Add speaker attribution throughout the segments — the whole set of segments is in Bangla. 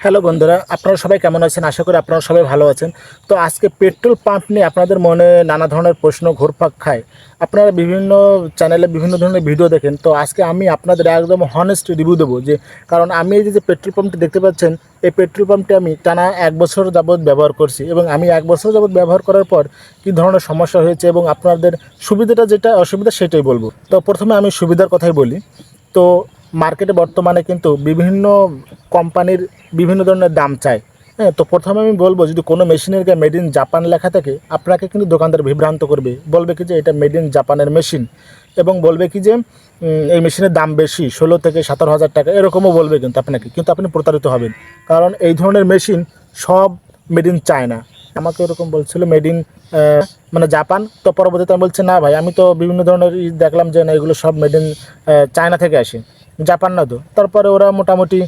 Speaker 1: হ্যালো বন্ধুরা, আপনারা সবাই কেমন আছেন? আশা করি আপনারা সবাই ভালো আছেন। তো আজকে পেট্রোল পাম্প নিয়ে আপনাদের মনে নানা ধরনের প্রশ্ন ঘুরপাক খায়। আপনারা বিভিন্ন চ্যানেলে বিভিন্ন ধরনের ভিডিও দেখেন। তো আজকে আমি আপনাদের একদম হনেস্ট রিভিউ দেবো যে, কারণ আমি এই যে পেট্রোল পাম্পটি দেখতে পাচ্ছেন, এই পেট্রোল পাম্পটি আমি টানা এক বছর যাবৎ ব্যবহার করছি এবং আমি এক বছর যাবৎ ব্যবহার করার পর কী ধরনের সমস্যা হয়েছে এবং আপনাদের সুবিধাটা যেটা, অসুবিধা সেটাই বলব। তো প্রথমে আমি সুবিধার কথাই বলি। তো মার্কেটে বর্তমানে কিন্তু বিভিন্ন কোম্পানির বিভিন্ন ধরনের দাম চায়। হ্যাঁ তো প্রথমে আমি বলব, যদি কোনো মেশিনের গায়ে মেড ইন জাপান লেখা থাকে, আপনাকে কিন্তু দোকানদার বিভ্রান্ত করবে। বলবে কি যে এটা মেড ইন জাপানের মেশিন এবং বলবে কি যে এই মেশিনের দাম বেশি, ষোলো থেকে সতেরো হাজার টাকা, এরকমও বলবে কিন্তু আপনাকে, কিন্তু আপনি প্রতারিত হবেন। কারণ এই ধরনের মেশিন সব মেড ইন চায়না আমাকে এরকম বলছিল মেড ইন মানে জাপান তো পরবর্তীতে আমি বলছি, না ভাই, আমি তো বিভিন্ন ধরনের দেখলাম যে না, এগুলো সব মেড ইন চায়না থেকে আসে। জাপান না তো। তারপরে ওরা মোটামুটি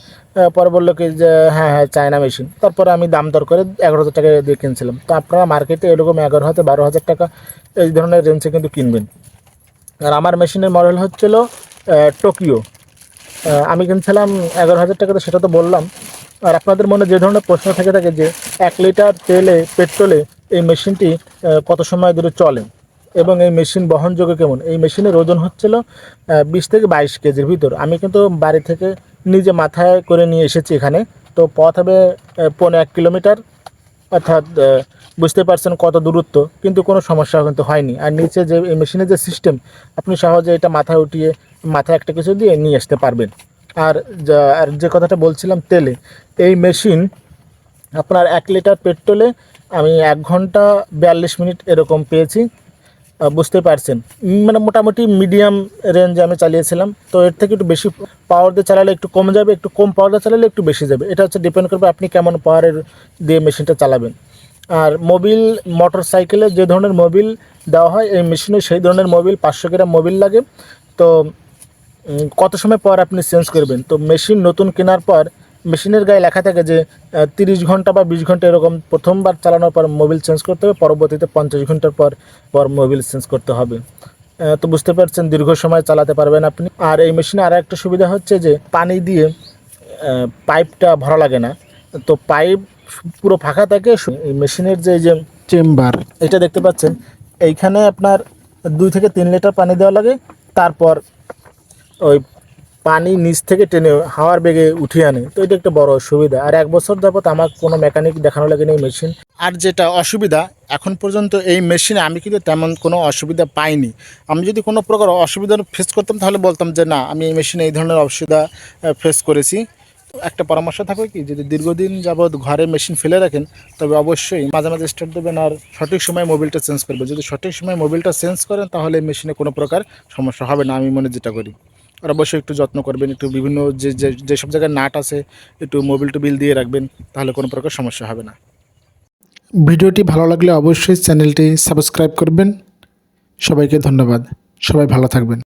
Speaker 1: পরে বলল কি যে হ্যাঁ হ্যাঁ চায়না মেশিন। তারপরে আমি দাম দর করে এগারো হাজার টাকা দিয়ে কিনছিলাম। তো আপনারা মার্কেটে এরকম এগারো হাজার, বারো হাজার টাকা এই ধরনের রেঞ্জে কিন্তু কিনবেন। আর আমার মেশিনের মডেল হচ্ছিল টোকিও আমি কিনছিলাম এগারো হাজার টাকা তো সেটা তো বললাম। আর আপনাদের মনে যে ধরনের প্রশ্ন থেকে থাকে যে, এক লিটার তেলে, পেট্রোলে এই মেশিনটি কত সময় ধরে চলে? এবং এই মেশিন বহনযোগ্য কেমন? এই মেশিনের ওজন হচ্ছিল বিশ থেকে বাইশ কেজির ভিতর। আমি কিন্তু বাড়ি থেকে নিজে মাথায় করে নিয়ে এসেছি এখানে। তো পথ হবে পৌনে এক কিলোমিটার। অর্থাৎ বুঝতে পারছেন কত দূরত্ব, কিন্তু কোনো সমস্যা কিন্তু হয়নি। আর নিচে যে, এই মেশিনের যে সিস্টেম আপনি সহজে এটা মাথায় উঠিয়ে, মাথায় একটা কিছু দিয়ে নিয়ে আসতে পারবেন। আর আর যে কথাটা বলছিলাম তেলে, এই মেশিন আপনার এক লিটার পেট্রোলে আমি এক ঘণ্টা বিয়াল্লিশ মিনিট এরকম পেয়েছি। বুঝতে পারছেন। মানে মোটামুটি মিডিয়াম রেঞ্জে আমি চালিয়েছিলাম। তো এর থেকে একটু বেশি পাওয়ার দিয়ে চালালে একটু কমে যাবে, একটু কম পাওয়ার দিয়ে চালালে একটু বেশি যাবে। এটা হচ্ছে ডিপেন্ড করবে আপনি কেমন পাওয়ারের দিয়ে মেশিনটা চালাবেন। আর মোবিল মোটর সাইকেলে যে ধরনের মোবিল দেওয়া হয়, এই মেশিনে সেই ধরনের মোবিল পাঁচশো গ্রাম মোবিল লাগে। তো কত সময় পর আপনি চেঞ্জ করবেন? তো মেশিন নতুন কেনার পর মেশিনের গায়ে লেখা থাকে যে তিরিশ ঘণ্টা বা বিশ ঘণ্টা এরকম প্রথমবার চালানোর পর মোবিল চেঞ্জ করতে হবে পরবর্তীতে পঞ্চাশ ঘণ্টার পর পর মোবিল চেঞ্জ করতে হবে। তো বুঝতে পারছেন দীর্ঘ সময় চালাতে পারবেন আপনি। আর এই মেশিনে আর একটা সুবিধা হচ্ছে যে পানি দিয়ে পাইপটা ভরা লাগে না। তো পাইপ পুরো ফাঁকা থাকে এই মেশিনের যে যে চেম্বার। এটা দেখতে পাচ্ছেন এইখানে আপনার দুই থেকে তিন লিটার পানি দেওয়া লাগে তারপর ওই পানি নিচ থেকে টেনে হাওয়ার বেগে উঠিয়ে আনে। তো এটা একটা বড় সুবিধা আর এক বছর যাবত আমার কোনো মেকানিক দেখানো লাগেনি এই মেশিন। আর যেটা অসুবিধা, এখন পর্যন্ত এই মেশিনে আমি কিন্তু তেমন কোনো অসুবিধা পাইনি। আমি যদি কোনো প্রকার অসুবিধা ফেস করতাম, তাহলে বলতাম যে, না, আমি এই মেশিনে এই ধরনের অসুবিধা ফেস করেছি। একটা পরামর্শ থাকবে কি, যদি দীর্ঘদিন যাবৎ ঘরে মেশিন ফেলে রাখেন, তবে অবশ্যই মাঝে মাঝে স্টার্ট দেবেন আর সঠিক সময় মোবিলটা চেঞ্জ করবে যদি সঠিক সময় মোবিলটা চেঞ্জ করেন, তাহলে মেশিনে কোনো প্রকার সমস্যা হবে না, আমি মনে যেটা করি। আর অবশ্যই একটু যত্ন করবেন, একটু বিভিন্ন যে যে যেসব জায়গায় নাট আছে, একটু মোবিল টোবিল দিয়ে রাখবেন, তাহলে কোনো প্রকার সমস্যা হবে না।
Speaker 2: ভিডিওটি ভালো লাগলে অবশ্যই চ্যানেলটি সাবস্ক্রাইব করবেন। সবাইকে ধন্যবাদ। সবাই ভালো থাকবেন।